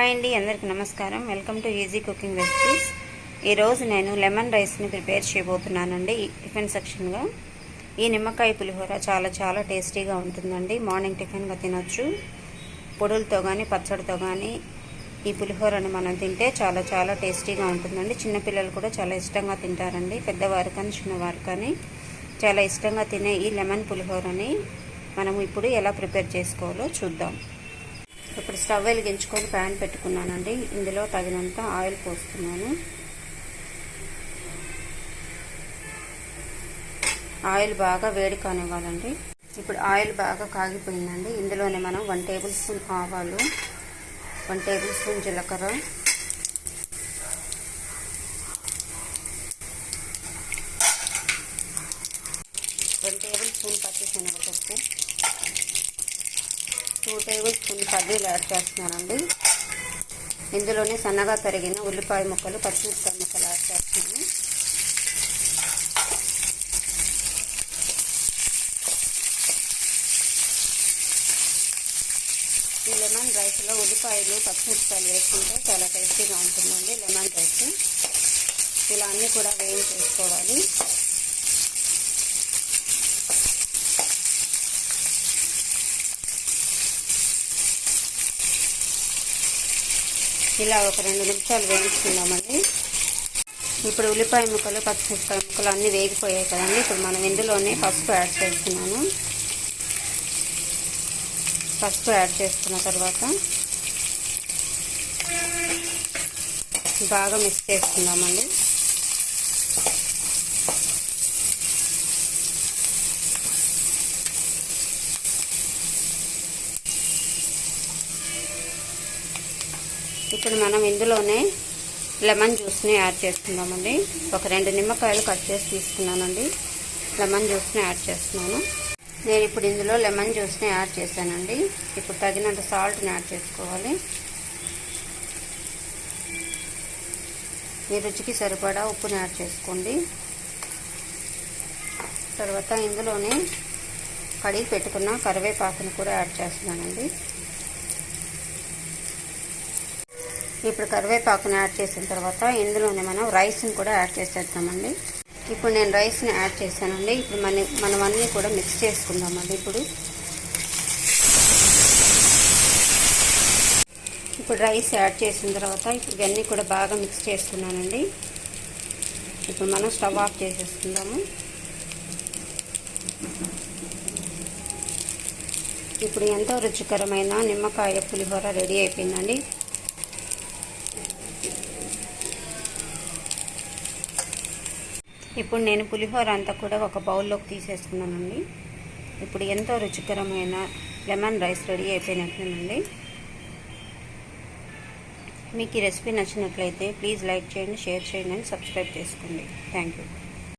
Hi అండి అందరికి నమస్కారం. Welcome to easy cooking recipes. ఈరోజు నేను లెమన్ రైస్ని ప్రిపేర్ చేయబోతున్నానండి ఈ టిఫిన్ సెక్షన్గా ఈ నిమ్మకాయ పులిహోర చాలా చాలా టేస్టీగా ఉంటుందండి. మార్నింగ్ టిఫిన్గా తినొచ్చు. పొడులతో కానీ పచ్చడితో కానీ ఈ పులిహోరని మనం తింటే చాలా చాలా టేస్టీగా ఉంటుందండి. చిన్నపిల్లలు కూడా చాలా ఇష్టంగా తింటారండి. పెద్దవారు కానీ చిన్నవారు కానీ చాలా ఇష్టంగా తినే ఈ లెమన్ పులిహోరని మనం ఇప్పుడు ఎలా ప్రిపేర్ చేసుకోవాలో చూద్దాం. ఇప్పుడు స్టవ్ వెలిగించుకొని ప్యాన్ పెట్టుకున్నానండి. ఇందులో తగినంత ఆయిల్ పోస్తున్నాను. ఆయిల్ బాగా వేడి కానివ్వాలండి. ఇప్పుడు ఆయిల్ బాగా కాగిపోయిందండి. ఇందులోనే మనం వన్ టేబుల్ స్పూన్ ఆవాలు వన్ టేబుల్ స్పూన్ జీలకర్ర వన్ టేబుల్ స్పూన్ పచ్చిశనగపప్పు టూ టేబుల్ స్పూన్ పల్లీలు యాడ్ చేస్తున్నానండి. ఇందులోనే సన్నగా తరిగిన ఉల్లిపాయ ముక్కలు పచ్చిమిరపకాయ ముక్కలు యాడ్ చేస్తున్నాను. ఈ లెమన్ రైస్లో ఉల్లిపాయలు పచ్చిమిరపకాయలు వేసుకుంటే చాలా టేస్టీగా ఉంటుందండి లెమన్ రైస్. ఇలా అన్నీ కూడా వేయించేసుకోవాలి. ఇలా ఒక రెండు నిమిషాలు వేయించుకుందామండి. ఇప్పుడు ఉల్లిపాయ ముక్కలు పచ్చిమిరపకాయ ముక్కలు అన్నీ వేగిపోయాయి కదండి. ఇప్పుడు మనం ఇందులోనే పసుపు యాడ్ చేస్తున్నాను. పసుపు యాడ్ చేసుకున్న తర్వాత బాగా మిక్స్ చేసుకుందామండి. ఇప్పుడు మనం ఇందులోనే లెమన్ జ్యూస్ని యాడ్ చేసుకుందామండి. ఒక రెండు నిమ్మకాయలు కట్ చేసి తీసుకున్నానండి. లెమన్ జ్యూస్ని యాడ్ చేస్తున్నాను. నేను ఇప్పుడు ఇందులో లెమన్ జ్యూస్ని యాడ్ చేశానండి. ఇప్పుడు తగినంత సాల్ట్ని యాడ్ చేసుకోవాలి. మీ రుచికి సరిపడా ఉప్పుని యాడ్ చేసుకోండి. తర్వాత ఇందులోనే కడిగి పెట్టుకున్న కరివేపాకుని కూడా యాడ్ చేస్తున్నానండి. ఇప్పుడు కరివేపాకుని యాడ్ చేసిన తర్వాత ఇందులోనే మనం రైస్ని కూడా యాడ్ చేసేద్దామండి. ఇప్పుడు నేను రైస్ని యాడ్ చేశానండి. ఇప్పుడు మన మనం అన్నీ కూడా మిక్స్ చేసుకుందామండి ఇప్పుడు. ఇప్పుడు రైస్ యాడ్ చేసిన తర్వాత ఇప్పుడు ఇవన్నీ కూడా బాగా మిక్స్ చేసుకున్నానండి ఇప్పుడు మనం స్టవ్ ఆఫ్ చేసేసుకుందాము. ఇప్పుడు ఎంతో రుచికరమైన నిమ్మకాయ పులిహోర రెడీ అయిపోయిందండి. ఇప్పుడు నేను పులిహోర అంతా కూడా ఒక బౌల్లోకి తీసేసుకున్నానండి. ఇప్పుడు ఎంతో రుచికరమైన లెమన్ రైస్ రెడీ అయిపోయినట్లేనండి మీకు ఈ రెసిపీ నచ్చినట్లయితే ప్లీజ్ లైక్ చేయండి షేర్ చేయండి అండ్ సబ్స్క్రైబ్ చేసుకోండి. Thank you.